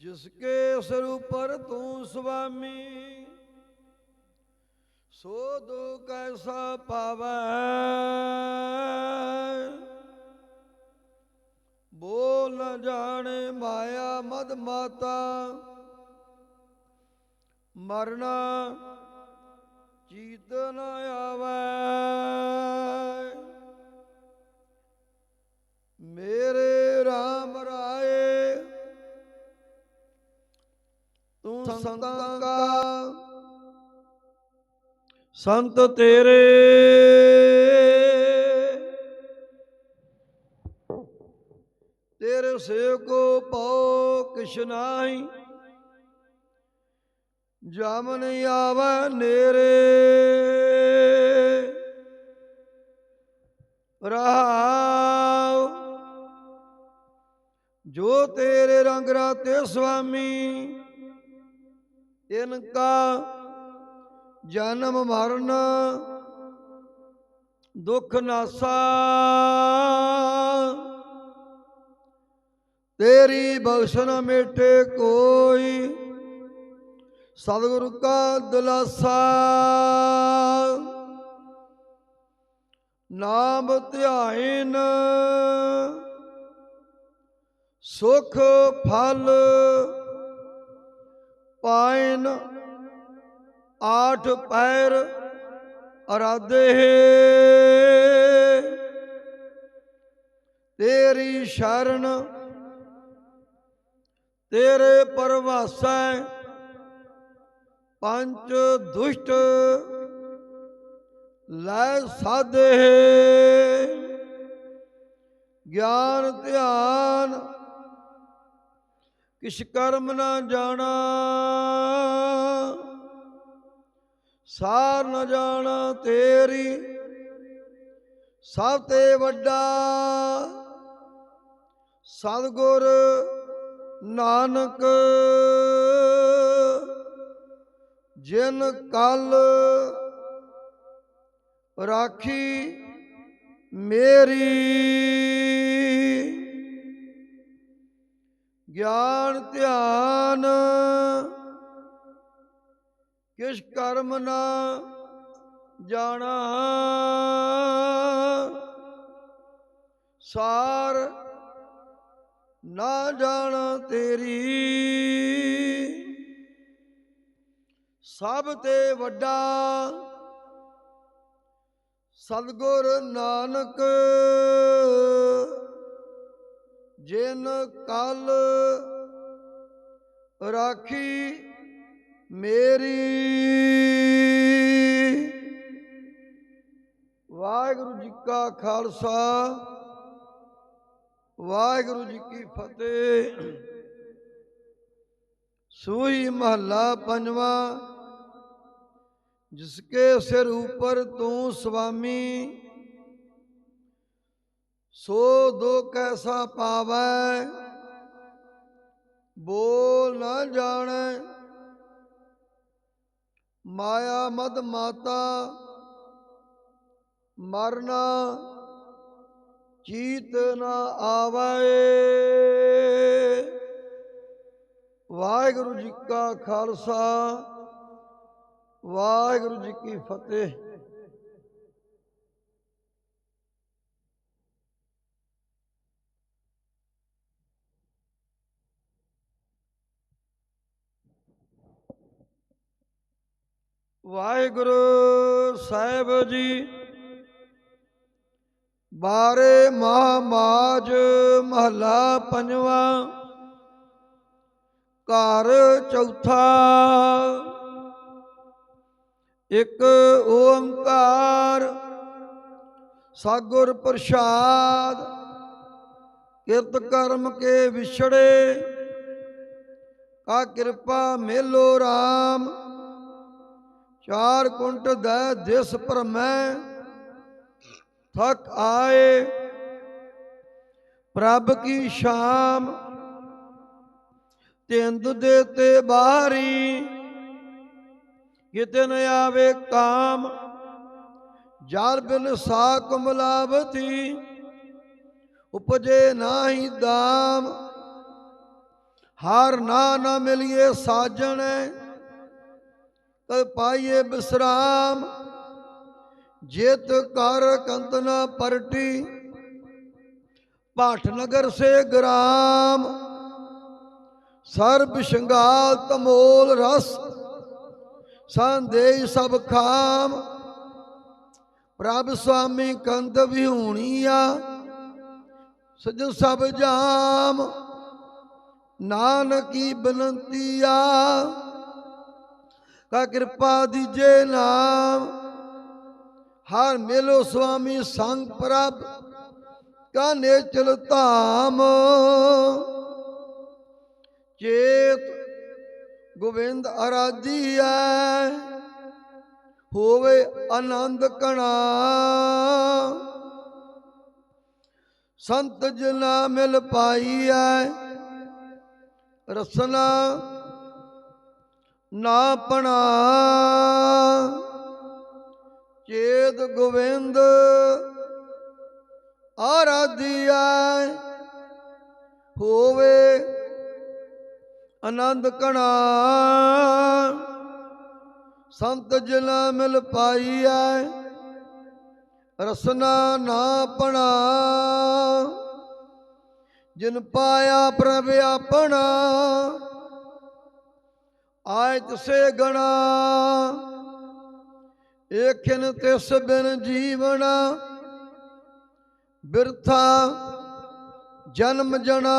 ਜਿਸ ਕੇ ਸਿਰ ਉਪਰ ਤੂੰ ਸੁਆਮੀ, ਸੋ ਦੋ ਕੈਸਾ ਪਾਵੈ। ਬੋਲ ਨ ਜਾਣੇ ਮਾਇਆ ਮਦ ਮਾਤਾ, ਮਰਨਾ ਚੀਤ ਨ ਆਵੈ। ਸੰਤਾਂ ਕਾ। ਸੰਤ ਤੇਰੇ। ਤੇਰੇ ਸੇਵਕੋ ਪਾਉ ਕਿਛ ਨਾਹੀ। ਜਾਮਨ ਆਵੈ ਨੇਰੇ। ਰਹਾਉ ਜੋ ਤੇਰੇ ਰੰਗ ਰਾਤੇ ਸੁਆਮੀ ਇਨਕਾ ਜਨਮ ਮਰਨ, ਦੁੱਖ ਨਾਸਾ। ਤੇਰੀ ਬਖਸ਼ਣ ਮੇਟੇ ਕੋਈ, ਸਤਿਗੁਰੂ ਕਾ ਦਿਲਾਸਾ। ਨਾਮ ਧਿਆਇਨ, ਸੁਖ ਫਲ ਪਾਇਨ ਆਠ ਪੈਰ ਅਰਾਧੇ। ਤੇਰੀ ਸ਼ਰਨ ਤੇਰੇ ਪਰਵਾਸੈ ਪੰਜ ਦੁਸ਼ਟ ਲੈ ਸਾਧੇ। ਗਿਆਨ ਧਿਆਨ ਕਿਛ ਕਰਮ ਨਾ ਜਾਣਾ, ਸਾਰ ਨਾ ਜਾਣਾ ਤੇਰੀ, ਸਭ ਤੇ ਵੱਡਾ ਸਤਿਗੁਰ ਨਾਨਕ। ਜਿਨ ਕਲ ਰਾਖੀ ਮੇਰੀ ਗਿਆਨ ਧਿਆਨ। ਕਿਸ਼ ਕਰਮ ਨਾ ਜਾਣਾ। ਸਾਰ ਨਾ ਜਾਣਾ ਤੇਰੀ। ਸਭ ਤੇ ਵੱਡਾ ਸਤਗੁਰ ਨਾਨਕ। ਜਿਨ ਕਲ ਰਾਖੀ ਮੇਰੀ। ਵਾਹਿਗੁਰੂ ਜੀ ਕਾ ਖਾਲਸਾ, ਵਾਹਿਗੁਰੂ ਜੀ ਕੀ ਫਤਿਹ। ਸੂਈ ਮਹੱਲਾ ਪੰਜਵਾ ਜਿਸਕੇ ਸਿਰ ਉਪਰ ਤੂੰ ਸੁਆਮੀ ਸੋ ਦੋ ਕੈਸਾ ਪਾਵੈ, ਬੋਲ ਨਾ ਜਾਣੈ। ਮਾਇਆ ਮਦ ਮਾਤਾ, ਮਰਨਾ ਚੀਤ ਨਾ ਆਵੇ। ਵਾਹਿਗੁਰੂ ਜੀ ਕਾ ਖਾਲਸਾ, ਵਾਹਿਗੁਰੂ ਜੀ ਕੀ ਫਤਿਹ। ਵਾਹਿਗੁਰੂ ਸਾਹਿਬ ਜੀ। ਬਾਰੇ ਮਹਾਮਾਜ ਮਹੱਲਾ ਪੰਜਵਾ। ਘਰ ਚੌਥਾ। ਇੱਕ ਓੰਕਾਰ। ਸਾਗੁਰ ਪ੍ਰਸਾਦ। ਕਿਰਤ ਕਰਮ ਕੇ ਵਿਛੜੇ। ਕਾ ਕਿਰਪਾ ਮੇਲੋ RAM ਚਾਰ ਕੁੰਟ ਦੈ ਦਿਸ ਪਰਮੈ ਥਕ ਆਏ, ਪ੍ਰਭ ਕੀ ਸ਼ਾਮ ਤਿੰਦ ਦੇ ਤੇ ਬਾਹਰੀ, ਕਿਤੇ ਨ ਆਵੇ ਕਾਮ, ਜਲ ਬਿਨ ਸਾ ਕੁਮਲਾਵਤੀ ਉਪਜੇ ਨਾਹੀ ਦਾਮ, ਹਾਰ ਨਾ ਨਾ ਮਿਲਿਏ ਸਾਜਣ ਤਦ ਪਾਈਏ ਬਿਸਰਾਮ। ਜੇਤ ਕਰ ਕੰਤਨਾ ਪਰਟੀ, ਭਾਠ ਨਗਰ ਸੇ ਗ੍ਰਾਮ। ਸਰਬ ਸ਼ਿੰਗਾਰ ਤਮੋਲ ਰਸ ਸੰਦੇਹ ਸਭ ਖਾਮ। ਪ੍ਰਭ ਸੁਆਮੀ ਕੰਤ ਵਿਹੂਣੀਆ, ਸਜ ਸਭ ਜਾਮ। ਨਾਨਕੀ ਬਨੰਤੀਆ ਕਾ ਕਿਰਪਾ ਦੀਜੇ ਨਾਮ। ਹਰ ਮੇਲੋ ਸੁਆਮੀ ਸੰਗ ਪ੍ਰਭ, ਕਾ ਨੇਚਲ ਧਾਮ। ਚੇਤ ਗੋਬਿੰਦ ਅਰਾਧੀਐ ਹੋਵੇ ਆਨੰਦ ਕਣਾ ਸੰਤ ਜਨਾ ਮਿਲ ਐ, ਰਸਨਾ ਨਾ ਪਣਾ। ਚੇਤ ਗੋਬਿੰਦ ਆਰਾਧੀਐ ਹੋਵੇ ਆਨੰਦ ਕਣਾ ਸੰਤ ਜਨਾ ਮਿਲ ਪਾਈ ਪਾਈਐ, ਰਸਨਾ ਨਾ ਪਣਾ। ਜਿਨ ਪਾਇਆ ਪ੍ਰਭ ਆਪਣਾ ਆਇ ਤਸੇ ਗਣਾ, ਏਖਨ ਤਿਸ ਬਿਨ ਜੀਵਣਾ ਬਿਰਥਾ ਜਨਮ ਜਣਾ।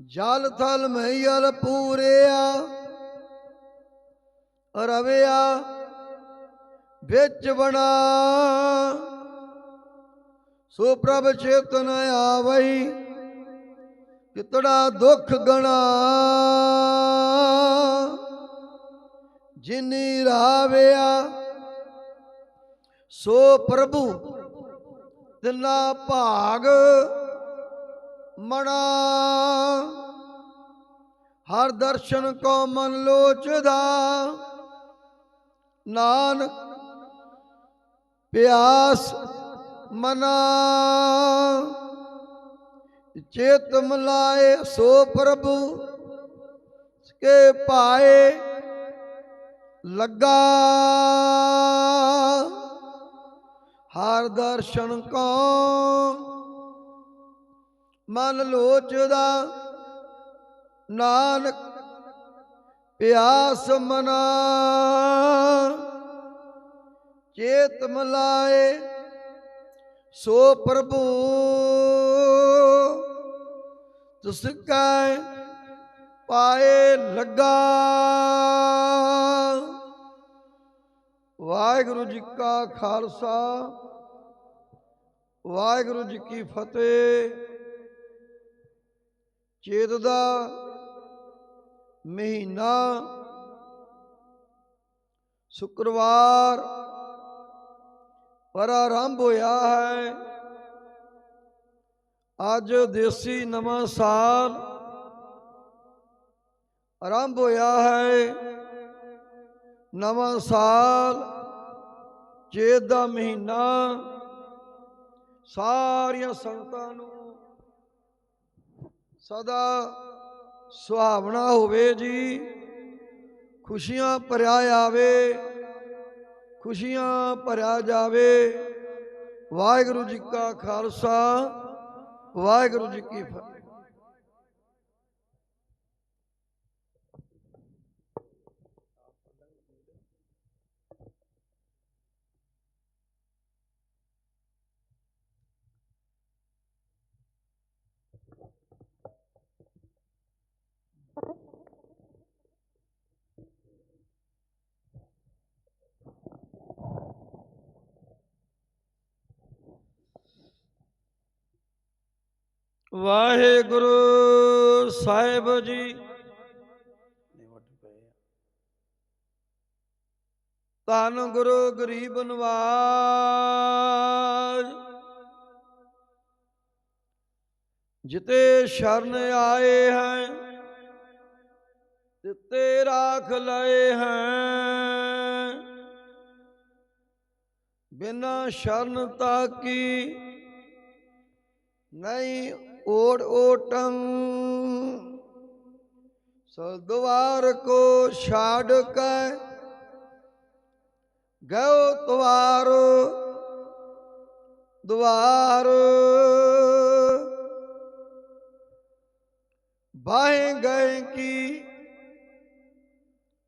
ਜਲ ਥਲ ਮਈਲ ਪੂਰਿਆ, ਰਵਿਆ ਵਿੱਚ ਬਣਾ ਸੋ ਪ੍ਰਭ ਚੇਤਨ ਆਵਈ ਕਿਤੜਾ ਦੁੱਖ ਗਣਾ। ਜਿਨੀ ਰਾਵਿਆ, ਸੋ ਪ੍ਰਭੂ ਤਿਨਾ ਭਾਗ ਮਣਾ। ਹਰ ਦਰਸ਼ਨ ਕੋ ਮਨ ਲੋਚਦਾ। ਨਾਨਕ ਪਿਆਸ ਮਨਾ। ਚੇਤ ਮਲਾਏ ਸੋ ਪ੍ਰਭੂ, ਕੇ ਪਾਏ ਲੱਗਾ। ਹਰ ਦਰਸ਼ਨ ਕੋ ਮਨ ਲੋਚਦਾ, ਨਾਨਕ ਪਿਆਸ ਮਨਾ। ਚੇਤ ਮਲਾਏ ਸੋ ਪ੍ਰਭੂ। ਤੁਸ ਪਾਏ ਲੱਗਾ। ਵਾਹਿਗੁਰੂ ਜੀ ਕਾ ਖਾਲਸਾ, ਵਾਹਿਗੁਰੂ ਜੀ ਕੀ ਫਤਿਹ। ਚੇਤ ਦਾ ਮਹੀਨਾ, ਸ਼ੁੱਕਰਵਾਰ ਪਰ ਆਰੰਭ ਹੋਇਆ ਹੈ। ਅੱਜ ਦੇਸੀ ਨਵਾਂ ਸਾਲ ਆਰੰਭ ਹੋਇਆ ਹੈ। ਨਵਾਂ ਸਾਲ, ਚੇਤ ਦਾ ਮਹੀਨਾ, ਸਾਰੀਆਂ ਸੰਗਤਾਂ ਨੂੰ ਸਦਾ ਸੁਹਾਵਣਾ ਹੋਵੇ ਜੀ। ਖੁਸ਼ੀਆਂ ਭਰਿਆ ਆਵੇ, ਖੁਸ਼ੀਆਂ ਭਰਿਆ ਜਾਵੇ। ਵਾਹਿਗੁਰੂ ਜੀ ਕਾ ਖਾਲਸਾ। ਵਾਹਿਗੁਰੂ ਜੀ ਕੀ ਫਤਿਹ। ਵਾਹਿਗੁਰੂ ਸਾਹਿਬ ਜੀ। ਧੰਨ ਗੁਰੂ ਗਰੀਬ ਨਵਾਜ। ਜਿਤੇ ਸ਼ਰਨ ਆਏ ਹੈ ਤਿਤੇ ਰਾਖ ਲਏ ਹੈ, ਬਿਨਾ ਸ਼ਰਨ ਤਾਕੀ ਨਹੀਂ ਓੜ ਓਟੰ ਸਦਵਾਰ ਕੋ ਛਾੜ ਕੈ ਗਇਓ ਤਵਾਰ ਦੁਆਰ ਬਾਹੇ ਗਏ ਕੀ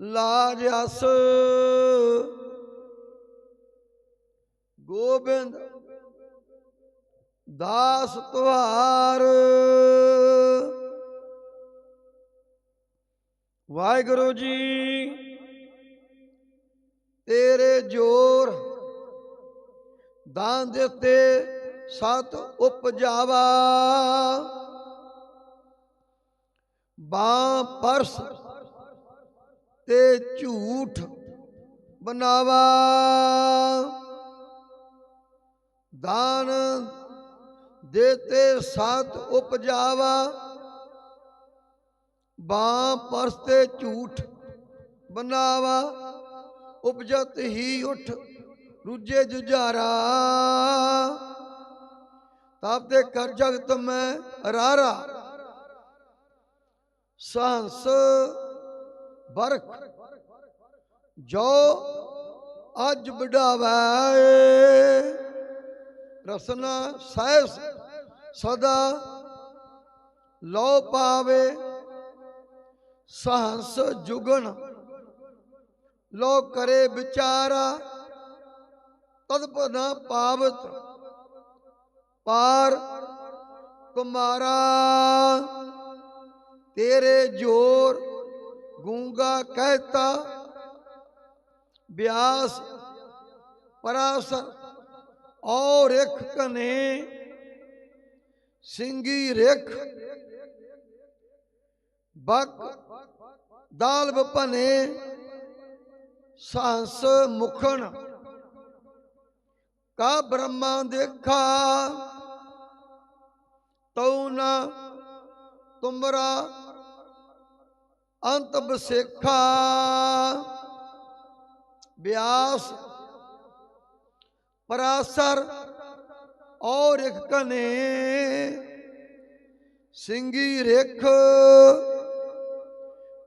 ਲਾਜ ਅਸ, ਗੋਬਿੰਦ ਦਾਸ ਤੁਹਾਰ। ਵਾਹਿਗੁਰੂ ਜੀ, ਤੇਰੇ ਜੋਰ ਦਾਨ ਦੇ ਉੱਤੇ ਸਤ ਉਪਜਾਵਾ। ਬਾਂ ਪਰਸ ਤੇ ਝੂਠ ਬਨਾਵਾ ਦਾਨ ਦੇਤੇ ਸਤ ਉਪਜਾਵਾ ਬਾਂ ਪਰਸ ਤੇ ਝੂਠ ਬਨਾਵਾ ਉਪਜਤ ਹੀ ਉਠ ਰੁਜੇ ਜੁਝਾਰਾ। ਤਾਪ ਤੇ ਕਰ ਜਗਤ ਮੈਂ ਰਾਰਾ, ਸਾਹਸ ਬਰਖ ਜੋ ਅੱਜ ਵਡਾਵੈ। ਰਸਨਾ ਸਹਿਸ ਸਦਾ ਲੋ ਪਾਵੇ ਸਹੰਸ ਜੁਗਣ ਲੋ ਕਰੇ ਵਿਚਾਰਾ, ਤਦ ਨਾ ਪਾਵਤ। ਪਾਰ ਕੁਮਾਰਾ, ਤੇਰੇ ਜੋਰ ਗੂੰਗਾ ਕਹਿਤਾ। ਬਿਆਸ ਪਰਾਸਰ ਔਰ ਇੱਕ ਕਨੇ ਸਿੰਘੀ ਰੇਖ, ਬਕ, ਦਾਲ ਬਪਨੇ, ਸਾਹਸ ਮੁਖਣ। ਕਾ ਬ੍ਰਹਮਾ ਦੇਖਾ, ਤਉ ਨਾ ਤੁਮਰਾ, ਅੰਤ ਬਸੇਖਾ। ਬਿਆਸ, ਪਰਾਸਰ ਔਰ ਇੱਕ ਕਨੇ ਸਿੰਘੀ ਰੇਖ,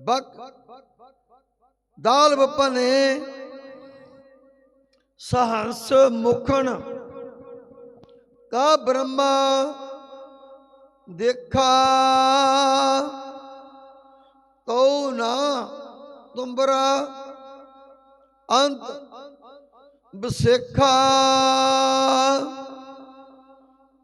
ਬਕ ਦਾਲ ਬਪਨੇ, ਸਹੰਸ ਮੁਖਣ। ਕਾ ਬ੍ਰਹਮਾ ਦੇਖਾ ਤਉ ਨਾ ਤੁੰਬਰਾ, ਅੰਤ ਬਸੇਖਾ।